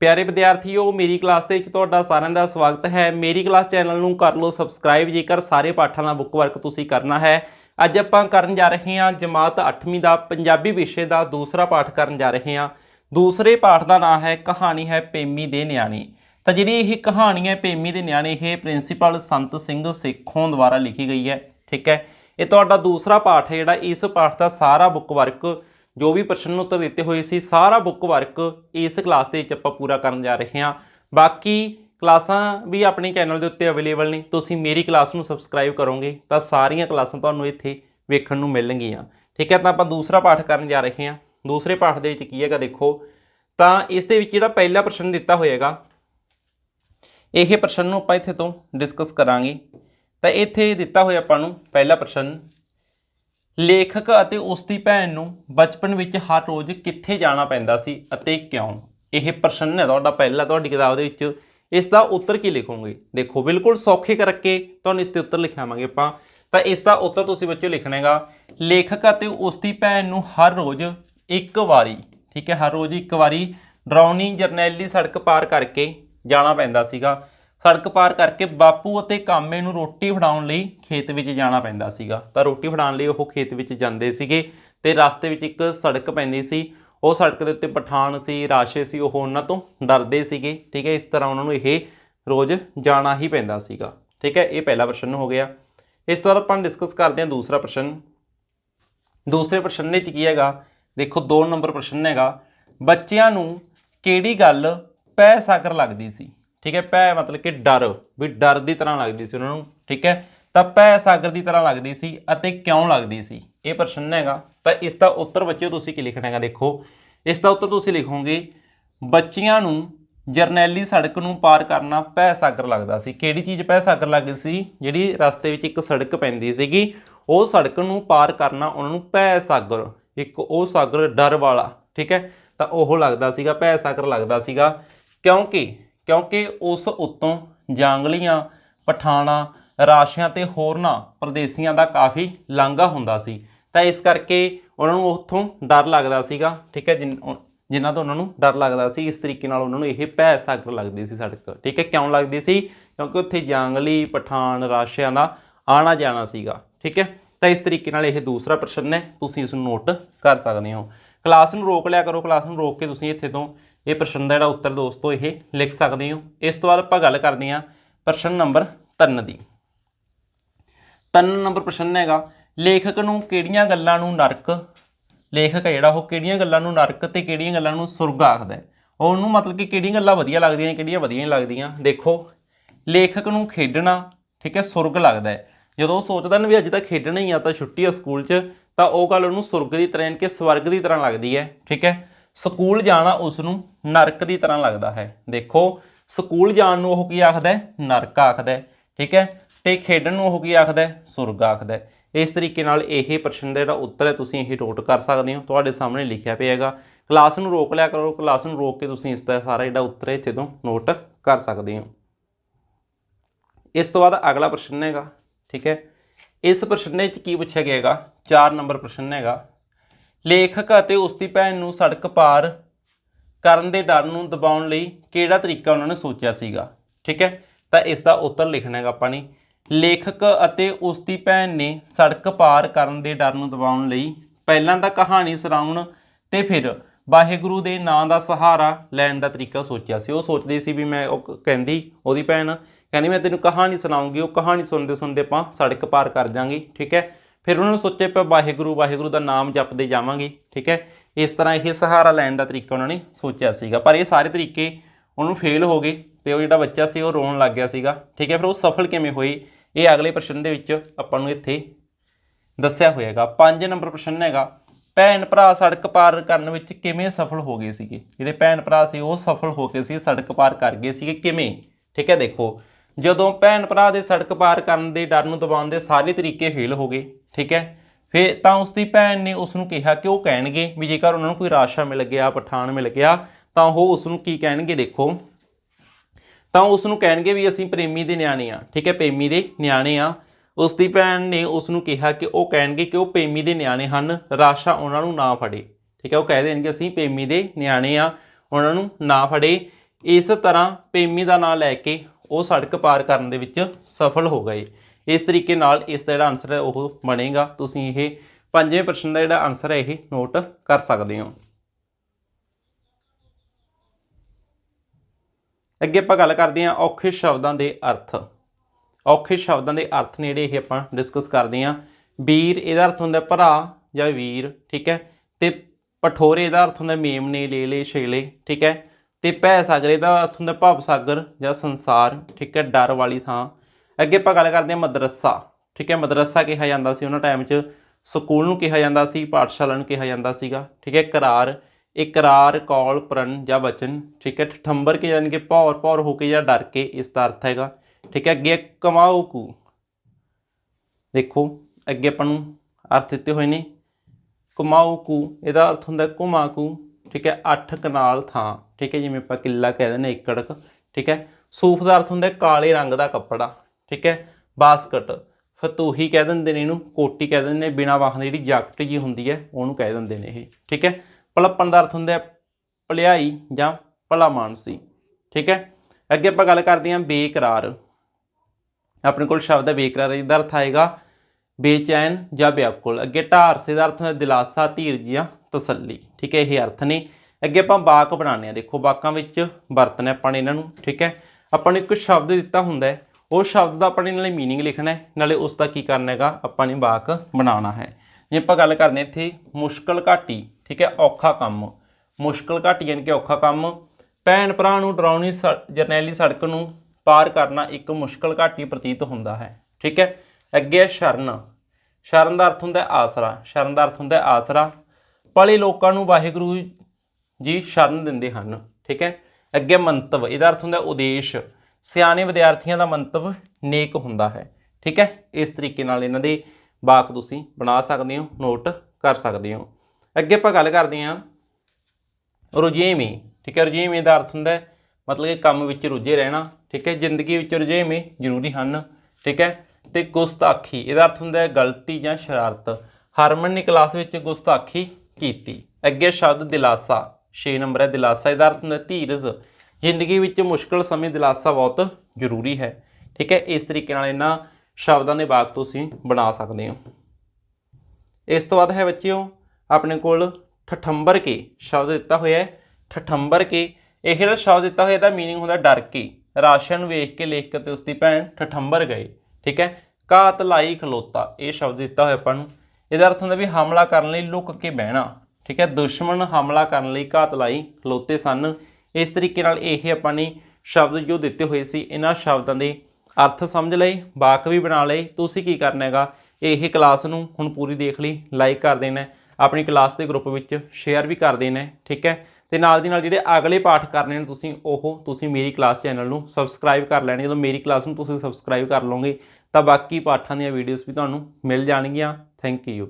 ਪਿਆਰੇ ਵਿਦਿਆਰਥੀਓ, ਮੇਰੀ ਕਲਾਸ ਦੇ ਵਿੱਚ ਤੁਹਾਡਾ ਸਾਰਿਆਂ ਦਾ ਸਵਾਗਤ ਹੈ। ਮੇਰੀ ਕਲਾਸ ਚੈਨਲ ਨੂੰ ਕਰ ਲਓ ਸਬਸਕ੍ਰਾਈਬ, ਜੇਕਰ ਸਾਰੇ ਪਾਠਾਂ ਦਾ ਬੁੱਕ ਵਰਕ ਤੁਸੀਂ ਕਰਨਾ ਹੈ। ਅੱਜ ਆਪਾਂ ਕਰਨ ਜਾ ਰਹੇ ਹਾਂ ਜਮਾਤ 8ਵੀਂ ਦਾ ਪੰਜਾਬੀ ਵਿਸ਼ੇ ਦਾ ਦੂਸਰਾ ਪਾਠ ਕਰਨ ਜਾ ਰਹੇ ਹਾਂ। ਦੂਸਰੇ ਪਾਠ ਦਾ ਨਾਮ ਹੈ ਕਹਾਣੀ ਹੈ ਪੇਮੀ ਦੇ ਨਿਆਣੇ। ਤਾਂ ਜਿਹੜੀ ਇਹ ਕਹਾਣੀ ਹੈ ਪੇਮੀ ਦੇ ਨਿਆਣੇ, ਇਹ ਪ੍ਰਿੰਸੀਪਲ ਸੰਤ ਸਿੰਘ ਸੇਖੋਂ ਦੁਆਰਾ ਲਿਖੀ ਗਈ ਹੈ, ਠੀਕ ਹੈ? ਇਹ ਤੁਹਾਡਾ ਦੂਸਰਾ ਪਾਠ ਹੈ ਜਿਹੜਾ ਇਸ ਪਾਠ ਦਾ ਸਾਰਾ ਬੁੱਕ ਵਰਕ ਜੋ ਵੀ ਪ੍ਰਸ਼ਨ ਉੱਤਰ ਦਿੱਤੇ ਹੋਏ ਸੀ, ਸਾਰਾ ਬੁੱਕ ਵਰਕ ਇਸ ਕਲਾਸ ਦੇ ਵਿੱਚ ਆਪਾਂ ਪੂਰਾ ਕਰਨ ਜਾ ਰਹੇ ਹਾਂ। ਬਾਕੀ ਕਲਾਸਾਂ ਵੀ ਆਪਣੇ ਚੈਨਲ ਦੇ ਉੱਤੇ ਅਵੇਲੇਬਲ ਨੇ, ਤੁਸੀਂ ਮੇਰੀ ਕਲਾਸ ਨੂੰ ਸਬਸਕ੍ਰਾਈਬ ਕਰੋਗੇ, ਤਾਂ ਸਾਰੀਆਂ ਕਲਾਸਾਂ ਤੁਹਾਨੂੰ ਇੱਥੇ ਵੇਖਣ ਨੂੰ ਮਿਲਣਗੀਆਂ। ਠੀਕ ਹੈ, ਤਾਂ ਆਪਾਂ ਦੂਸਰਾ ਪਾਠ ਕਰਨ ਜਾ ਰਹੇ ਹਾਂ। ਦੂਸਰੇ ਪਾਠ ਦੇ ਵਿੱਚ ਕੀ ਹੈਗਾ ਦੇਖੋ, ਤਾਂ ਇਸ ਦੇ ਵਿੱਚ ਜਿਹੜਾ ਪਹਿਲਾ ਪ੍ਰਸ਼ਨ ਦਿੱਤਾ ਹੋਏਗਾ, ਇਹ ਪ੍ਰਸ਼ਨ ਨੂੰ ਆਪਾਂ ਇੱਥੇ ਤੋਂ ਡਿਸਕਸ ਕਰਾਂਗੇ। ਤਾਂ ਇੱਥੇ ਦਿੱਤਾ ਹੋਇਆ ਆਪਾਂ ਨੂੰ ਪਹਿਲਾ ਪ੍ਰਸ਼ਨ ਲੇਖਕ ਅਤੇ ਉਸ ਦੀ ਭੈਣ ਨੂੰ ਬਚਪਨ ਵਿੱਚ ਹਰ ਰੋਜ਼ ਕਿੱਥੇ ਜਾਣਾ ਪੈਂਦਾ ਸੀ ਅਤੇ ਕਿਉਂ? ਇਹ ਪ੍ਰਸ਼ਨ ਹੈ ਤੁਹਾਡਾ ਪਹਿਲਾ, ਤੁਹਾਡੀ ਕਿਤਾਬ ਦੇ ਵਿੱਚ। ਇਸ ਦਾ ਉੱਤਰ ਕੀ ਲਿਖੋਗੇ? ਦੇਖੋ, ਬਿਲਕੁਲ ਸੌਖੇ ਕਰਕੇ ਤੁਹਾਨੂੰ ਇਸ ਦੇ ਉੱਤਰ ਲਿਖਾਵਾਂਗੇ ਆਪਾਂ। ਤਾਂ ਇਸ ਦਾ ਉੱਤਰ ਤੁਸੀਂ ਬੱਚਿਓ ਲਿਖਣਾ ਹੈਗਾ। ਲੇਖਕ ਅਤੇ ਉਸ ਦੀ ਭੈਣ ਨੂੰ ਹਰ ਰੋਜ਼ ਇੱਕ ਵਾਰੀ, ਠੀਕ ਹੈ, ਹਰ ਰੋਜ਼ ਇੱਕ ਵਾਰੀ ਡਰਾਉਣੀ ਜਰਨੈਲੀ ਸੜਕ ਪਾਰ ਕਰਕੇ ਜਾਣਾ ਪੈਂਦਾ ਸੀਗਾ। ਸੜਕ ਪਾਰ ਕਰਕੇ ਬਾਪੂ ਅਤੇ ਕਾਮੇ ਨੂੰ ਰੋਟੀ ਫੜਾਉਣ ਲਈ ਖੇਤ ਵਿੱਚ ਜਾਣਾ ਪੈਂਦਾ ਸੀਗਾ। ਤਾਂ ਰੋਟੀ ਫੜਾਉਣ ਲਈ ਉਹ ਖੇਤ ਵਿੱਚ ਜਾਂਦੇ ਸੀਗੇ ਤੇ ਰਸਤੇ ਵਿੱਚ ਇੱਕ ਸੜਕ ਪੈਂਦੀ ਸੀ। ਉਹ ਸੜਕ ਦੇ ਉੱਤੇ ਪਠਾਨ ਸੀ ਰਾਸ਼ੇ ਸੀ, ਉਹ ਉਹਨਾਂ ਤੋਂ ਡਰਦੇ ਸੀਗੇ, ਠੀਕ ਹੈ? ਇਸ ਤਰ੍ਹਾਂ ਉਹਨਾਂ ਨੂੰ ਇਹ ਰੋਜ਼ ਜਾਣਾ ਹੀ ਪੈਂਦਾ ਸੀਗਾ, ਠੀਕ ਹੈ? ਇਹ ਪਹਿਲਾ ਪ੍ਰਸ਼ਨ ਹੋ ਗਿਆ। ਇਸ ਤੋਂ ਬਾਅਦ ਆਪਾਂ ਡਿਸਕਸ ਕਰਦੇ ਹਾਂ ਦੂਸਰਾ ਪ੍ਰਸ਼ਨ। ਦੂਸਰੇ ਪ੍ਰਸ਼ਨ ਵਿੱਚ ਕੀ ਹੈਗਾ? ਦੇਖੋ 2 ਨੰਬਰ ਪ੍ਰਸ਼ਨ ਹੈਗਾ। ਬੱਚਿਆਂ ਨੂੰ ਕਿਹੜੀ ਗੱਲ ਪੈ ਸਾਕਰ ਲੱਗਦੀ ਸੀ? ਠੀਕ ਹੈ ਪੈ ਮਤਲਬ ਕਿ ਡਰ, ਵੀ ਡਰ ਦੀ ਤਰ੍ਹਾਂ ਲੱਗਦੀ ਸੀ ਉਹਨਾਂ ਨੂੰ, ਠੀਕ ਹੈ। ਤਾਂ ਪੈ ਸਾਗਰ ਦੀ ਤਰ੍ਹਾਂ ਲੱਗਦੀ ਸੀ ਅਤੇ ਕਿਉਂ ਲੱਗਦੀ ਸੀ? ਇਹ ਪ੍ਰਸ਼ਨ ਹੈਗਾ। ਤਾਂ ਇਸ ਦਾ ਉੱਤਰ ਬੱਚਿਓ ਤੁਸੀਂ ਕੀ ਲਿਖਣਾ ਹੈਗਾ ਦੇਖੋ। ਇਸ ਦਾ ਉੱਤਰ ਤੁਸੀਂ ਲਿਖੋਗੇ, ਬੱਚਿਆਂ ਨੂੰ ਜਰਨੈਲੀ ਸੜਕ ਨੂੰ ਪਾਰ ਕਰਨਾ ਪੈ ਸਾਗਰ ਲੱਗਦਾ ਸੀ। ਕਿਹੜੀ ਚੀਜ਼ ਪੈ ਸਾਗਰ ਲੱਗਦੀ ਸੀ? ਜਿਹੜੀ ਰਸਤੇ ਵਿੱਚ ਇੱਕ ਸੜਕ ਪੈਂਦੀ ਸੀਗੀ। ਉਹ ਸੜਕ ਨੂੰ ਪਾਰ ਕਰਨਾ ਉਹਨਾਂ ਨੂੰ ਪੈ ਸਾਗਰ, ਇੱਕ ਉਹ ਸਾਗਰ ਡਰ ਵਾਲਾ, ਠੀਕ ਹੈ। ਤਾਂ ਉਹ ਲੱਗਦਾ ਸੀਗਾ, ਭੈ ਸਾਗਰ ਲੱਗਦਾ ਸੀਗਾ। ਕਿਉਂਕਿ ਕਿਉਂਕਿ ਉਸ ਉੱਤੋਂ ਜਾਂਗਲੀਆਂ, ਪਠਾਣਾ, ਰਾਸ਼ੀਆਂ ਤੇ ਹੋਰਨਾਂ ਪ੍ਰਦੇਸੀਆਂ ਦਾ ਕਾਫੀ ਲਾਂਘਾ ਹੁੰਦਾ ਸੀ। ਤਾਂ ਇਸ ਕਰਕੇ ਉਹਨਾਂ ਨੂੰ ਉੱਥੋਂ ਡਰ ਲੱਗਦਾ ਸੀਗਾ, ਠੀਕ ਹੈ, ਜਿਨ- ਉਹ- ਜਿਨ੍ਹਾਂ ਤੋਂ ਉਹਨਾਂ ਨੂੰ ਡਰ ਲੱਗਦਾ ਸੀ, ਇਸ ਤਰੀਕੇ ਨਾਲ ਉਹਨਾਂ ਨੂੰ ਇਹ ਭੈ ਸਾਗਰ ਲੱਗਦੀ ਸੀ ਸੜਕ ਠੀਕ ਹੈ, ਕਿਉਂ ਲੱਗਦੀ ਸੀ? ਕਿਉਂਕਿ ਉੱਥੇ ਜਾਂਗਲੀ ਪਠਾਨ ਰਾਸ਼ਿਆਂ ਦਾ ਆਣਾ ਜਾਣਾ ਸੀਗਾ। ਠੀਕ ਹੈ, ਤਾਂ ਇਸ ਤਰੀਕੇ ਨਾਲ ਇਹ ਦੂਸਰਾ ਪ੍ਰਸ਼ਨ ਹੈ, ਤੁਸੀਂ ਇਸ ਨੂੰ ਨੋਟ ਕਰ ਸਕਦੇ ਹੋ। ਕਲਾਸ ਨੂੰ ਰੋਕ ਲਿਆ ਕਰੋ, ਕਲਾਸ ਨੂੰ ਰੋਕ ਕੇ ਤੁਸੀਂ ਇੱਥੇ ਤੋਂ ਇਹ ਪ੍ਰਸ਼ਨ ਦਾ ਜਿਹੜਾ ਉੱਤਰ ਦੋਸਤੋ ਇਹ ਲਿਖ ਸਕਦੇ ਹੋ। ਇਸ ਤੋਂ ਬਾਅਦ ਆਪਾਂ ਗੱਲ ਕਰਦੇ ਹਾਂ ਪ੍ਰਸ਼ਨ ਨੰਬਰ 3 ਦੀ। ਤਿੰਨ ਨੰਬਰ ਪ੍ਰਸ਼ਨ ਹੈਗਾ, ਲੇਖਕ ਨੂੰ ਕਿਹੜੀਆਂ ਗੱਲਾਂ ਨੂੰ ਨਰਕ, ਲੇਖਕ ਹੈ ਜਿਹੜਾ ਉਹ ਕਿਹੜੀਆਂ ਗੱਲਾਂ ਨੂੰ ਨਰਕ ਤੇ ਕਿਹੜੀਆਂ ਗੱਲਾਂ ਨੂੰ ਸੁਰਗ ਆਖਦਾ ਹੈ। ਉਹਨੂੰ ਮਤਲਬ ਕਿ ਕਿਹੜੀਆਂ ਗੱਲਾਂ ਵਧੀਆ ਲੱਗਦੀਆਂ ਨੇ, ਕਿਹੜੀਆਂ ਵਧੀਆ ਨਹੀਂ ਲੱਗਦੀਆਂ। ਦੇਖੋ, ਲੇਖਕ ਨੂੰ ਖੇਡਣਾ, ਠੀਕ ਹੈ, ਸੁਰਗ ਲੱਗਦਾ ਹੈ। ਜਦੋਂ ਉਹ ਸੋਚਦਾ ਨਾ ਵੀ ਅੱਜ ਤਾਂ ਖੇਡਣਾ ਹੀ ਆ, ਤਾਂ ਛੁੱਟੀ ਆ ਸਕੂਲ 'ਚ, ਤਾਂ ਉਹ ਗੱਲ ਉਹਨੂੰ ਸੁਰਗ ਦੀ ਤਰ੍ਹਾਂ ਕਿ ਸਵਰਗ ਦੀ ਤਰ੍ਹਾਂ ਲੱਗਦੀ ਹੈ, ਠੀਕ ਹੈ। ਸਕੂਲ ਜਾਣਾ ਉਸ ਨੂੰ ਨਰਕ ਦੀ ਤਰ੍ਹਾਂ ਲੱਗਦਾ ਹੈ। ਦੇਖੋ, ਸਕੂਲ ਜਾਣ ਨੂੰ ਉਹ ਕੀ ਆਖਦਾ ਹੈ? ਨਰਕ ਆਖਦਾ ਹੈ, ਠੀਕ ਹੈ? ਤੇ ਖੇਡਣ ਨੂੰ ਉਹ ਕੀ ਆਖਦਾ ਹੈ? ਸੁਰਗ ਆਖਦਾ ਹੈ। ਇਸ ਤਰੀਕੇ ਨਾਲ ਇਹ ਪ੍ਰਸ਼ਨ ਦਾ ਜਿਹੜਾ ਉੱਤਰ ਹੈ, ਤੁਸੀਂ ਇਹ ਨੋਟ ਕਰ ਸਕਦੇ ਹੋ। ਤੁਹਾਡੇ ਸਾਹਮਣੇ ਲਿਖਿਆ ਪਿਆ ਹੈਗਾ। ਕਲਾਸ ਨੂੰ ਰੋਕ ਲਿਆ ਕਰੋ। ਕਲਾਸ ਨੂੰ ਰੋਕ ਕੇ ਤੁਸੀਂ ਇਸ ਦਾ ਸਾਰਾ ਜਿਹੜਾ ਉੱਤਰ ਹੈ, ਇੱਥੇ ਤੋਂ ਨੋਟ ਕਰ ਸਕਦੇ ਹੋ। ਇਸ ਤੋਂ ਬਾਅਦ ਅਗਲਾ ਪ੍ਰਸ਼ਨ ਹੈਗਾ, ਠੀਕ ਹੈ? ਇਸ ਪ੍ਰਸ਼ਨ ਦੇ ਵਿੱਚ ਕੀ ਪੁੱਛਿਆ ਗਿਆ ਹੈਗਾ? 4 ਨੰਬਰ ਪ੍ਰਸ਼ਨ ਹੈਗਾ। ਲੇਖਕ ਅਤੇ ਉਸ ਦੀ ਭੈਣ ਨੂੰ ਸੜਕ ਪਾਰ ਕਰਨ ਦੇ ਡਰ ਨੂੰ ਦਬਾਉਣ ਲਈ ਕਿਹੜਾ ਤਰੀਕਾ ਉਹਨਾਂ ਨੇ ਸੋਚਿਆ ਸੀਗਾ? ਠੀਕ ਹੈ? ਤਾਂ ਇਸ ਦਾ ਉੱਤਰ ਲਿਖਣਾ ਹੈਗਾ ਆਪਾਂ ਨੇ। ਲੇਖਕ ਅਤੇ ਉਸ ਦੀ ਭੈਣ ਨੇ ਸੜਕ ਪਾਰ ਕਰਨ ਦੇ ਡਰ ਨੂੰ ਦਬਾਉਣ ਲਈ ਪਹਿਲਾਂ ਤਾਂ ਕਹਾਣੀ ਸੁਣਾਉਣ ਤੇ ਫਿਰ ਵਾਹਿਗੁਰੂ ਦੇ ਨਾਂ ਦਾ ਸਹਾਰਾ ਲੈਣ ਦਾ ਤਰੀਕਾ ਸੋਚਿਆ ਸੀ। ਉਹ ਸੋਚਦੀ ਸੀ ਵੀ ਮੈਂ ਉਹ ਕਹਿੰਦੀ, ਉਹਦੀ ਭੈਣ, ਕਹਿੰਦੀ, ਮੈਂ ਤੈਨੂੰ ਕਹਾਣੀ ਸੁਣਾਉਂਗੀ, ਉਹ ਕਹਾਣੀ ਸੁਣਦੇ ਸੁਣਦੇ ਆਪਾਂ ਸੜਕ ਪਾਰ ਕਰ ਜਾਾਂਗੇ। ਠੀਕ ਹੈ? ਫਿਰ ਉਹਨਾਂ ਨੇ ਸੋਚਿਆ ਪਿਆ ਵਾਹਿਗੁਰੂ ਵਾਹਿਗੁਰੂ ਦਾ ਨਾਮ ਜਪਦੇ ਜਾਵਾਂਗੇ, ਠੀਕ ਹੈ? ਇਸ ਤਰ੍ਹਾਂ ਇਹ ਸਹਾਰਾ ਲੈਣ ਦਾ ਤਰੀਕਾ ਉਹਨਾਂ ਨੇ ਸੋਚਿਆ ਸੀਗਾ, ਪਰ ਇਹ ਸਾਰੇ ਤਰੀਕੇ ਉਹਨੂੰ ਫੇਲ ਹੋ ਗਏ ਤੇ ਉਹ ਜਿਹੜਾ ਬੱਚਾ ਸੀ ਉਹ ਰੋਣ ਲੱਗ ਗਿਆ ਸੀਗਾ, ਠੀਕ ਹੈ? ਫਿਰ ਉਹ ਸਫਲ ਕਿਵੇਂ ਹੋਈ ਇਹ ਅਗਲੇ ਪ੍ਰਸ਼ਨ ਦੇ ਵਿੱਚ ਆਪਾਂ ਨੂੰ ਇੱਥੇ ਦੱਸਿਆ ਹੋਏਗਾ 5 ਨੰਬਰ ਪ੍ਰਸ਼ਨ ਹੈਗਾ, ਭੈਣ ਭਰਾ ਸੜਕ ਪਾਰ ਕਰਨ ਵਿੱਚ ਕਿਵੇਂ ਸਫਲ ਹੋ ਗਏ ਸੀਗੇ? ਜਿਹੜੇ ਭੈਣ ਭਰਾ ਸੀ ਉਹ ਸਫਲ ਹੋ ਕੇ ਸੀ, ਸੜਕ ਪਾਰ ਕਰ ਗਏ ਸੀਗੇ ਕਿਵੇਂ? ਠੀਕ ਹੈ, ਦੇਖੋ। ਜਦੋਂ ਭੈਣ ਭਰਾ ਦੇ ਸੜਕ ਪਾਰ ਕਰਨ ਦੇ ਡਰ ਨੂੰ ਦਬਾਉਣ ਦੇ ਸਾਰੇ ਤਰੀਕੇ ਫੇਲ ਹੋ ਗਏ, ਠੀਕ ਹੈ? ਫੇ ਤਾਂ ਉਸ ਦੀ ਭੈਣ ਨੇ ਉਸ ਨੂੰ ਕਿਹਾ ਕਿ ਉਹ ਕਹਿਣਗੇ ਵੀ ਜੇਕਰ ਉਹਨਾਂ ਨੂੰ ਕੋਈ ਰਾਸ਼ਾ ਮਿਲ ਗਿਆ, ਪਠਾਨ ਮਿਲ ਗਿਆ, ਤਾਂ ਉਹ ਉਸ ਨੂੰ ਕੀ ਕਹਿਣਗੇ ਦੇਖੋ? ਤਾਂ ਉਸ ਨੂੰ ਕਹਿਣਗੇ ਵੀ ਅਸੀਂ ਪ੍ਰੇਮੀ ਦੇ ਨਿਆਣੇ ਆ ਠੀਕ ਹੈ? ਪ੍ਰੇਮੀ ਦੇ ਨਿਆਣੇ ਆ ਉਸ ਦੀ ਭੈਣ ਨੇ ਉਸ ਨੂੰ ਕਿਹਾ ਕਿ ਉਹ ਕਹਿਣਗੇ ਕਿ ਉਹ ਪ੍ਰੇਮੀ ਦੇ ਨਿਆਣੇ ਹਨ, ਰਾਸ਼ਾ ਉਹਨਾਂ ਨੂੰ ਨਾ ਫੜੇ, ਠੀਕ ਹੈ? ਉਹ ਕਹਿ ਦੇਣਗੇ, ਅਸੀਂ ਪ੍ਰੇਮੀ ਦੇ ਨਿਆਣੇ ਆ ਉਹਨਾਂ ਨੂੰ ਨਾ ਫੜੇ। ਇਸ ਤਰ੍ਹਾਂ ਪ੍ਰੇਮੀ ਦਾ ਨਾਮ ਲੈ ਕੇ ਉਹ ਸੜਕ ਪਾਰ ਕਰਨ ਦੇ ਵਿੱਚ ਸਫਲ ਹੋ ਗਏ। ਇਸ ਤਰੀਕੇ ਨਾਲ ਇਸ ਦਾ ਜਿਹੜਾ ਆਨਸਰ ਹੈ ਉਹ ਬਣੇਗਾ। ਤੁਸੀਂ ਇਹ ਪੰਜਵੇਂ ਪ੍ਰਸ਼ਨ ਦਾ ਜਿਹੜਾ ਆਨਸਰ ਹੈ ਇਹ ਨੋਟ ਕਰ ਸਕਦੇ ਹੋ। ਅੱਗੇ ਆਪਾਂ ਗੱਲ ਕਰਦੇ ਹਾਂ ਔਖੇ ਸ਼ਬਦਾਂ ਦੇ ਅਰਥ। ਔਖੇ ਸ਼ਬਦਾਂ ਦੇ ਅਰਥ ਨੇ ਜਿਹੜੇ ਇਹ ਆਪਾਂ ਡਿਸਕਸ ਕਰਦੇ ਹਾਂ। ਵੀਰ ਇਹਦਾ ਅਰਥ ਹੁੰਦਾ ਭਰਾ ਜਾਂ ਵੀਰ, ਠੀਕ ਹੈ? ਤੇ ਪਠੋਰੇ ਦਾ ਅਰਥ ਹੁੰਦਾ ਮੇਮਨੇ ਲੇਲੇ, ਛੇਲੇ, ਠੀਕ ਹੈ? ਤੇ ਭੈ ਸਾਗਰ, ਇਹਦਾ ਅਰਥ ਹੁੰਦਾ ਭਾਵ ਸਾਗਰ ਜਾਂ ਸੰਸਾਰ, ਠੀਕ ਹੈ, ਡਰ ਵਾਲੀ ਥਾਂ। ਅੱਗੇ ਆਪਾਂ ਗੱਲ ਕਰਦੇ ਹਾਂ ਮਦਰਸਾ, ਠੀਕ ਹੈ, ਮਦਰਸਾ ਕਿਹਾ ਜਾਂਦਾ ਸੀ ਉਹਨਾਂ ਟਾਈਮ 'ਚ, ਸਕੂਲ ਨੂੰ ਕਿਹਾ ਜਾਂਦਾ ਸੀ, ਪਾਠਸ਼ਾਲਾ ਨੂੰ ਕਿਹਾ ਜਾਂਦਾ ਸੀਗਾ, ਠੀਕ ਹੈ ਕਰਾਰ ਇਕਰਾਰ, ਕੌਲ, ਪ੍ਰਣ ਜਾਂ ਵਚਨ, ਠੀਕ ਹੈ ਠੰਬਰ ਕੇ ਯਾਨੀ ਕਿ ਭੌਰ ਭੌਰ ਹੋ ਕੇ ਜਾਂ ਡਰ ਕੇ, ਇਸ ਦਾ ਅਰਥ ਹੈਗਾ। ਠੀਕ ਹੈ, ਅੱਗੇ ਕਮਾਊ ਕੂ ਦੇਖੋ, ਅੱਗੇ ਆਪਾਂ ਨੂੰ ਅਰਥ ਦਿੱਤੇ ਹੋਏ ਨੇ। ਕਮਾਊ ਕੂ ਇਹਦਾ ਅਰਥ ਹੁੰਦਾ ਘੁਮਾਕੂ। ਠੀਕ ਹੈ, ਅੱਠ ਕਨਾਲ ਥਾਂ, ਠੀਕ ਹੈ, ਜਿਵੇਂ ਆਪਾਂ ਕਿੱਲਾ ਕਹਿ ਦਿੰਦੇ ਏਕੜਕ ਠੀਕ ਹੈ। ਸੂਫ ਦਾ ਅਰਥ ਹੁੰਦਾ ਕਾਲੇ ਰੰਗ ਦਾ ਕੱਪੜਾ, ਠੀਕ ਹੈ। ਬਾਸਕਟ, ਫਤੂਹੀ ਕਹਿ ਦਿੰਦੇ ਨੇ ਇਹਨੂੰ, ਕੋਟੀ ਕਹਿ ਦਿੰਦੇ ਨੇ, ਬਿਨਾ ਬਾਹਾਂ ਦੀ ਜਿਹੜੀ ਜੈਕਟ ਜੀ ਹੁੰਦੀ ਹੈ, ਉਹਨੂੰ ਕਹਿ ਦਿੰਦੇ ਨੇ ਇਹ, ਠੀਕ ਹੈ। ਪਲੱਪਣ ਦਾ ਅਰਥ ਹੁੰਦਾ ਹੈ ਭਲਿਆਈ ਜਾਂ ਭਲਾ ਮਾਨਸੀ, ਠੀਕ ਹੈ। ਅੱਗੇ ਆਪਾਂ ਗੱਲ ਕਰਦੇ ਹਾਂ ਬੇਕਰਾਰ। ਆਪਣੇ ਕੋਲ ਸ਼ਬਦ ਹੈ ਬੇਕਰਾਰ, ਇਹਦਾ ਅਰਥ ਆਏਗਾ ਬੇਚੈਨ ਜਾਂ ਵਿਆਕੁਲ ਅੱਗੇ ਢਾਰਸੇ ਦਾ ਅਰਥ ਹੁੰਦਾ ਦਿਲਾਸਾ ਧੀਰਜ ਜਾਂ ਤਸੱਲੀ ਠੀਕ ਹੈ ਇਹ ਅਰਥ ਨੇ ਅੱਗੇ ਆਪਾਂ ਵਾਕ ਬਣਾਉਂਦੇ ਆ ਦੇਖੋ ਵਾਕਾਂ ਵਿੱਚ ਵਰਤਣਾ ਆਪਾਂ ਨੇ ਇਹਨਾਂ ਨੂੰ ਠੀਕ ਹੈ ਆਪਾਂ ਨੂੰ ਇੱਕ ਸ਼ਬਦ ਦਿੱਤਾ ਹੁੰਦਾ ਹੈ ਉਹ ਸ਼ਬਦ ਦਾ ਆਪਾਂ ਨੇ ਨਾਲੇ मीनिंग ਲਿਖਣਾ ਹੈ ਨਾਲੇ ਉਸ ਦਾ ਕੀ ਕਰਨਾ ਹੈਗਾ ਆਪਾਂ ਨੇ ਵਾਕ ਬਣਾਉਣਾ ਹੈ ਜੇ ਆਪਾਂ ਗੱਲ ਕਰਦੇ ਹਾਂ ਇੱਥੇ ਮੁਸ਼ਕਲ ਘਾਟੀ ਠੀਕ ਹੈ ਔਖਾ ਕੰਮ ਮੁਸ਼ਕਲ ਘਾਟੀ ਯਾਨੀ ਕਿ ਔਖਾ ਕੰਮ ਭੈਣ ਭਰਾ ਨੂੰ ਡਰਾਉਣੀ ਸ- ਜਰਨੈਲੀ ਸੜਕ ਨੂੰ ਪਾਰ ਕਰਨਾ ਇੱਕ ਮੁਸ਼ਕਲ ਘਾਟੀ ਪ੍ਰਤੀਤ ਹੁੰਦਾ ਹੈ ਠੀਕ ਹੈ ਅੱਗੇ ਹੈ ਸ਼ਰਨ ਸ਼ਰਨ ਦਾ ਅਰਥ ਹੁੰਦਾ ਆਸਰਾ, ਸ਼ਰਨ ਦਾ ਅਰਥ ਹੁੰਦਾ ਆਸਰਾ। ਪਲੇ ਲੋਕਾਂ ਨੂੰ ਵਾਹਿਗੁਰੂ ਜੀ ਸ਼ਰਨ ਦਿੰਦੇ ਹਨ, ਠੀਕ ਹੈ? ਅੱਗੇ ਮੰਤਵ, ਇਹਦਾ ਅਰਥ ਹੁੰਦਾ ਉਦੇਸ਼। ਸਿਆਣੇ ਵਿਦਿਆਰਥੀਆਂ ਦਾ ਮੰਤਵ ਨੇਕ ਹੁੰਦਾ ਹੈ, ਠੀਕ ਹੈ? ਇਸ ਤਰੀਕੇ ਨਾਲ ਇਹਨਾਂ ਦੇ ਵਾਕ ਤੁਸੀਂ ਬਣਾ ਸਕਦੇ ਹੋ, ਨੋਟ ਕਰ ਸਕਦੇ ਹੋ। ਅੱਗੇ ਆਪਾਂ ਗੱਲ ਕਰਦੇ ਹਾਂ ਰੁਝੇਵੇਂ, ਠੀਕ ਹੈ? ਰੁਝੇਵੇਂ ਦਾ ਅਰਥ ਹੁੰਦਾ ਮਤਲਬ ਕਿ ਕੰਮ ਵਿੱਚ ਰੁੱਝੇ ਰਹਿਣਾ, ਠੀਕ ਹੈ? ਜ਼ਿੰਦਗੀ ਵਿੱਚ ਰੁਝੇਵੇਂ ਜ਼ਰੂਰੀ ਹਨ, ਠੀਕ ਹੈ? ਤੇ ਗੁਸਤਾਖੀ ਇਹਦਾ ਅਰਥ ਹੁੰਦਾ ਹੈ ਗਲਤੀ ਜਾਂ ਸ਼ਰਾਰਤ ਹਰਮਨ ਨੇ ਕਲਾਸ ਵਿੱਚ ਗੁਸਤਾਖੀ ਕੀਤੀ ਅੱਗੇ ਸ਼ਬਦ ਦਿਲਾਸਾ 6 ਨੰਬਰ ਹੈ ਦਿਲਾਸਾ ਇਹਦਾ ਅਰਥ ਹੁੰਦਾ ਹੈ ਧੀਰਜ ਜ਼ਿੰਦਗੀ ਵਿੱਚ ਮੁਸ਼ਕਲ ਸਮੇਂ ਦਿਲਾਸਾ ਬਹੁਤ ਜ਼ਰੂਰੀ ਹੈ ਠੀਕ ਹੈ ਇਸ ਤਰੀਕੇ ਨਾਲ ਇਹਨਾਂ ਸ਼ਬਦਾਂ ਦੇ ਵਾਕ ਤੁਸੀਂ ਬਣਾ ਸਕਦੇ ਹੋ ਇਸ ਤੋਂ ਬਾਅਦ ਹੈ ਬੱਚਿਓ ਆਪਣੇ ਕੋਲ ਠਠੰਬਰ ਕੇ ਸ਼ਬਦ ਦਿੱਤਾ ਹੋਇਆ ਹੈ ਠਠੰਬਰ ਕੇ ਇਹ ਜਿਹੜਾ ਸ਼ਬਦ ਦਿੱਤਾ ਹੋਇਆ ਇਹਦਾ मीनिंग ਹੁੰਦਾ ਡਰ ਕੇ ਰਾਸ਼ਨ ਨੂੰ ਵੇਖ ਕੇ ਲੇਖ ਤੇ ਉਸ ਦੀ ਭੈਣ ਠਠੰਬਰ ਗਏ ਠੀਕ ਹੈ? ਕਾਤ ਲਾਈ ਖਲੋਤਾ, ਇਹ ਸ਼ਬਦ ਦਿੱਤਾ ਹੋਇਆ ਆਪਾਂ ਨੂੰ। ਇਹਦਾ ਅਰਥ ਹੁੰਦਾ ਵੀ ਹਮਲਾ ਕਰਨ ਲਈ ਲੁਕ ਕੇ ਬਹਿਣਾ, ਠੀਕ ਹੈ? ਦੁਸ਼ਮਣ ਹਮਲਾ ਕਰਨ ਲਈ ਘਾਤ ਲਾਈ ਖਲੋਤੇ ਸਨ। ਇਸ ਤਰੀਕੇ ਨਾਲ ਇਹ ਆਪਾਂ ਨੇ ਸ਼ਬਦ ਜੋ ਦਿੱਤੇ ਹੋਏ ਸੀ, ਇਹਨਾਂ ਸ਼ਬਦਾਂ ਦੇ ਅਰਥ ਸਮਝ ਲਏ, ਵਾਕ ਵੀ ਬਣਾ ਲਏ। ਤੁਸੀਂ ਕੀ ਕਰਨਾ ਹੈਗਾ? ਇਹ ਕਲਾਸ ਨੂੰ ਹੁਣ ਪੂਰੀ ਦੇਖ ਲਈ ਲਾਈਕ ਕਰ ਦੇਣਾ ਆਪਣੀ ਕਲਾਸ ਦੇ ਗਰੁੱਪ ਵਿੱਚ ਸ਼ੇਅਰ ਵੀ ਕਰ ਦੇਣਾ ਠੀਕ ਹੈ? ਤੇ ਨਾਲ ਦੀ ਨਾਲ ਜਿਹੜੇ ਅਗਲੇ ਪਾਠ ਕਰਨੇ ਨੇ ਤੁਸੀਂ, ਉਹ ਤੁਸੀਂ ਮੇਰੀ ਕਲਾਸ ਚੈਨਲ ਨੂੰ ਸਬਸਕ੍ਰਾਈਬ ਕਰ ਲੈਣੇ। ਜਦੋਂ ਮੇਰੀ ਕਲਾਸ ਨੂੰ ਤੁਸੀਂ ਸਬਸਕ੍ਰਾਈਬ ਕਰ ਲਓਗੇ, ਤਾਂ ਬਾਕੀ ਪਾਠਾਂ ਦੀਆਂ ਵੀਡੀਓਜ਼ ਵੀ ਤੁਹਾਨੂੰ ਮਿਲ ਜਾਣਗੀਆਂ। Thank you